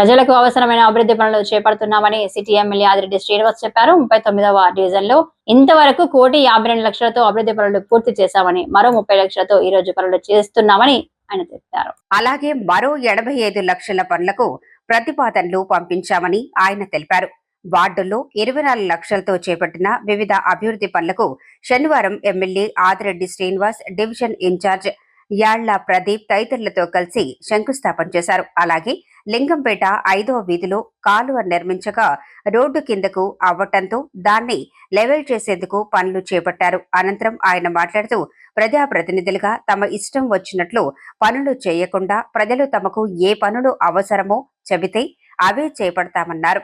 ప్రజలకు అవసరమైన అభివృద్ధి పనులు చేపడుతున్నామని సిటీ ఎమ్మెల్యే ఆదిరెడ్డి శ్రీనివాస్ చెప్పారు. ముప్పై తొమ్మిదవ డివిజన్లో ఇంతవరకు కోటి యాభై రెండు లక్షలతో అభివృద్ధి పనులు పూర్తి చేశామని మరో ముప్పై లక్షలతో ఈ రోజు పనులు చేస్తున్నామని ఆయన చెప్పారు. అలాగే మరో ఎనభై ఐదు లక్షల పనులకు ప్రతిపాదనలు పంపించామని ఆయన తెలిపారు. వార్డుల్లో ఇరవై నాలుగు లక్షలతో చేపట్టిన వివిధ అభివృద్ధి పనులకు శనివారం MLA Adireddy Srinivas division incharge Yalla Pradeep తదితరులతో కలిసి శంకుస్థాపన చేశారు. అలాగే లింగంపేట ఐదవ వీధిలో కాలువ నిర్మించగా రోడ్డు కిందకు అవ్వటంతో దాన్ని లెవెల్ చేసేందుకు పనులు చేపట్టారు. అనంతరం ఆయన మాట్లాడుతూ ప్రజాప్రతినిధులుగా తమ ఇష్టం వచ్చినట్లు పనులు చేయకుండా ప్రజలు తమకు ఏ పనులు అవసరమో చెబితే అవే చేపడతామన్నారు.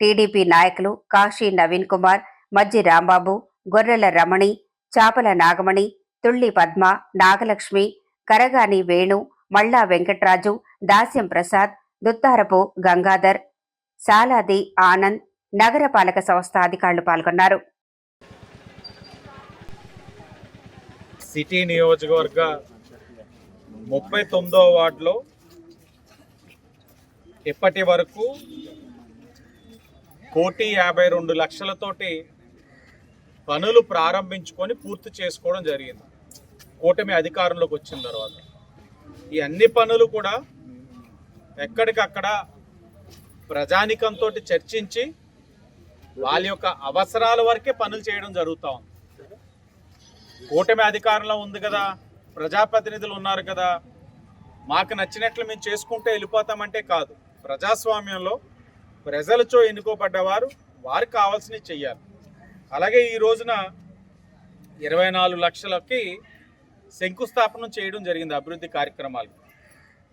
టీడీపీ నాయకులు కాశీ నవీన్ కుమార్ మజ్జి రాంబాబు గొర్రెల రమణి చాపల నాగమణి తుళ్ళి పద్మ నాగలక్ష్మి కరగాని వేణు మల్లా వెంకట్రాజు దాస్యం ప్రసాద్ దుత్తారపు గంగాధర్ సాలాది ఆనంద్ నగరపాలక సంస్థ అధికారులు పాల్గొన్నారు. సిటీ నియోజకవర్గ ముప్పై తొమ్మిదో వార్డులో ఇప్పటి వరకు కోటి యాభై రెండు లక్షలతోటి పనులు ప్రారంభించుకొని పూర్తి చేసుకోవడం జరిగింది. కూటమి అధికారంలోకి వచ్చిన తర్వాత ఈ అన్ని పనులు కూడా ఎక్కడికక్కడ ప్రజానికంతో చర్చించి వాళ్ళ యొక్క అవసరాల వరకే పనులు చేయడం జరుగుతూ ఉంది. కూటమి అధికారంలో ఉంది కదా ప్రజాప్రతినిధులు ఉన్నారు కదా మాకు నచ్చినట్లు మేము చేసుకుంటే వెళ్ళిపోతామంటే కాదు. ప్రజాస్వామ్యంలో ప్రజలతో ఎన్నుకోబడ్డవారు వారు కావాల్సినవి చెయ్యాలి. అలాగే ఈ రోజున ఇరవై నాలుగు లక్షలకి శంకుస్థాపన చేయడం జరిగింది అభివృద్ధి కార్యక్రమాలు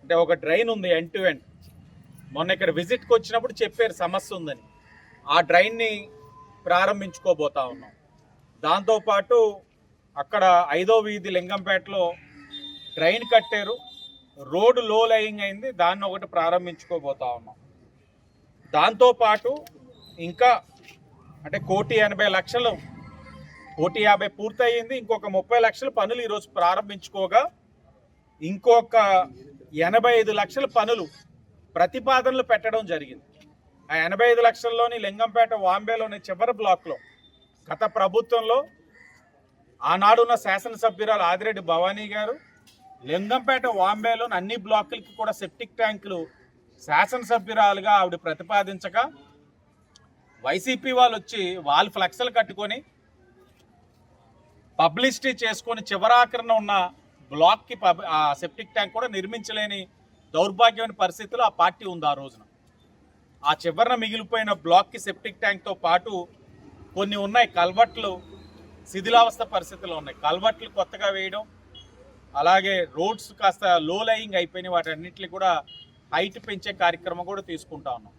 అంటే ఒక డ్రైన్ ఉంది ఎండ్ టు ఎండ్ మొన్న ఇక్కడ విజిట్కి వచ్చినప్పుడు చెప్పారు సమస్య ఉందని. ఆ డ్రైన్ని ప్రారంభించుకోబోతా ఉన్నాం. దాంతోపాటు అక్కడ ఐదో వీధి లింగంపేటలో డ్రైన్ కట్టారు. రోడ్డు లో లయింగ్ అయింది. దాన్ని ఒకటి ప్రారంభించుకోబోతా ఉన్నాం. దాంతోపాటు ఇంకా అంటే కోటి ఎనభై లక్షలు కోటి యాభై పూర్తయింది. ఇంకొక ముప్పై లక్షల పనులు ఈరోజు ప్రారంభించుకోగా ఇంకొక ఎనభై ఐదు లక్షల పనులు ప్రతిపాదనలు పెట్టడం జరిగింది. ఆ ఎనభై ఐదు లక్షల్లోని లింగంపేట వాంబేలోని చివరి బ్లాక్లో గత ప్రభుత్వంలో ఆనాడున్న శాసనసభ్యురాలు ఆదిరెడ్డి భవానీ గారు లింగంపేట వాంబేలోని అన్ని బ్లాకులకి కూడా సెప్టిక్ ట్యాంకులు శాసనసభ్యురాలుగా ఆవిడ ప్రతిపాదించగా వైసీపీ వాళ్ళు వచ్చి వాళ్ళు ఫ్లెక్స్లు కట్టుకొని పబ్లిసిటీ చేసుకొని చివరాకరణ ఉన్న బ్లాక్కి ఆ సెప్టిక్ ట్యాంక్ కూడా నిర్మించలేని దౌర్భాగ్యమైన పరిస్థితిలో ఆ పార్టీ ఉంది ఆ రోజున. ఆ చివరన మిగిలిపోయిన బ్లాక్కి సెప్టిక్ ట్యాంక్తో పాటు కొన్ని ఉన్నాయి కల్వర్ట్లు శిథిలావస్థ పరిస్థితులు ఉన్నాయి. కల్వర్ట్లు కొత్తగా వేయడం అలాగే రోడ్స్ కాస్త లో లయింగ్ అయిపోయినాయి వాటన్నిటిని కూడా హైట్ పెంచే కార్యక్రమం కూడా తీసుకుంటా ఉన్నాం.